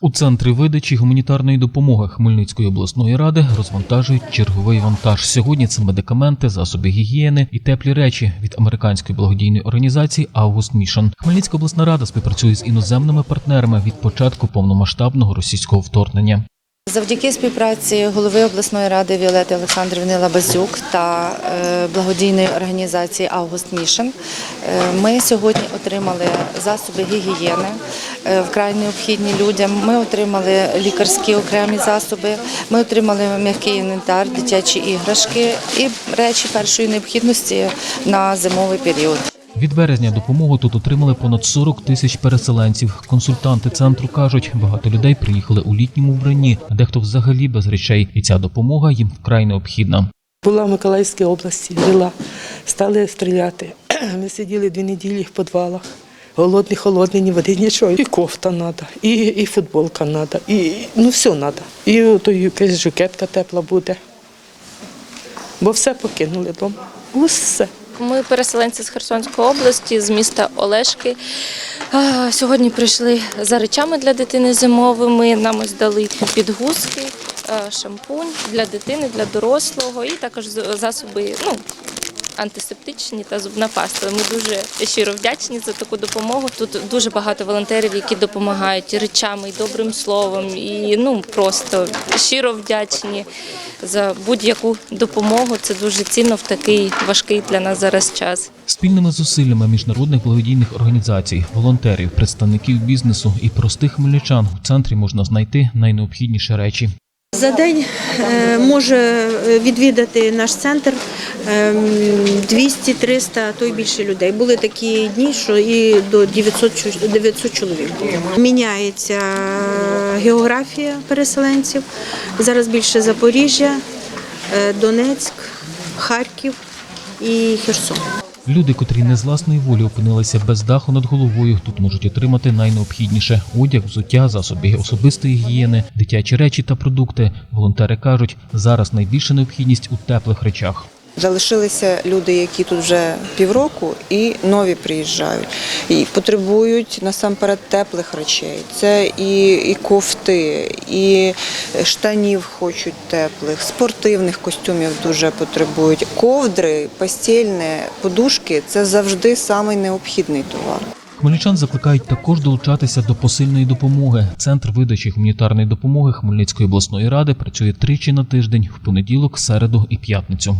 У центрі видачі гуманітарної допомоги Хмельницької обласної ради розвантажують черговий вантаж. Сьогодні це медикаменти, засоби гігієни і теплі речі від американської благодійної організації Август Мішан. Хмельницька обласна рада співпрацює з іноземними партнерами від початку повномасштабного російського вторгнення. Завдяки співпраці голови обласної ради Віолети Олександрівни Лабазюк та е, благодійної організації Август Мішен е, ми сьогодні отримали засоби гігієни вкрай необхідні людям. Ми отримали лікарські окремі засоби, ми отримали м'який інвентар, дитячі іграшки і речі першої необхідності на зимовий період. Від березня допомогу тут отримали понад 40 тисяч переселенців. Консультанти центру кажуть, багато людей приїхали у літньому вбранні, а дехто взагалі без речей, і ця допомога їм вкрай необхідна. Була в Миколаївській області, жила, стали стріляти. Ми сиділи дві неділі в підвалах. Голодні, холодні, ні води, нічого. І кофта треба, і, і футболка треба, і ну все треба. І ото якась жакетка тепла буде. Бо все покинули вдома. Усе. Ми переселенці з Херсонської області, з міста Олешки. Сьогодні прийшли за речами для дитини зимовими. Нам ось дали підгузки, шампунь для дитини, для дорослого і також засоби ну, антисептичні та зубна паста. Ми дуже щиро вдячні за таку допомогу. Тут дуже багато волонтерів, які допомагають і речами, і добрим словом, і ну просто щиро вдячні за будь-яку допомогу. Це дуже цінно в такий важкий для нас зараз час. Спільними зусиллями міжнародних благодійних організацій, волонтерів, представників бізнесу і простих хмельничан у центрі можна знайти найнеобхідніші речі. За день е, може відвідати наш центр 200-300, а то й більше людей. Були такі дні, що і до 900, 900 чоловік. Міняється географія переселенців. Зараз більше Запоріжжя, е, Донецьк, Харків і Херсон. Люди, котрі не з власної волі опинилися без даху над головою, тут можуть отримати найнеобхідніше: одяг, взуття, засоби особистої гігієни, дитячі речі та продукти. Волонтери кажуть, зараз найбільша необхідність у теплих речах. Залишилися люди, які тут вже півроку, і нові приїжджають і потребують насамперед теплих речей. Це і, і кофти, і штанів хочуть теплих, спортивних костюмів дуже потребують. Ковдри, постільне, подушки це завжди самий необхідний товар. Хмельничан закликають також долучатися до посильної допомоги. Центр видачі гуманітарної допомоги Хмельницької обласної ради працює тричі на тиждень в понеділок, середу і п'ятницю.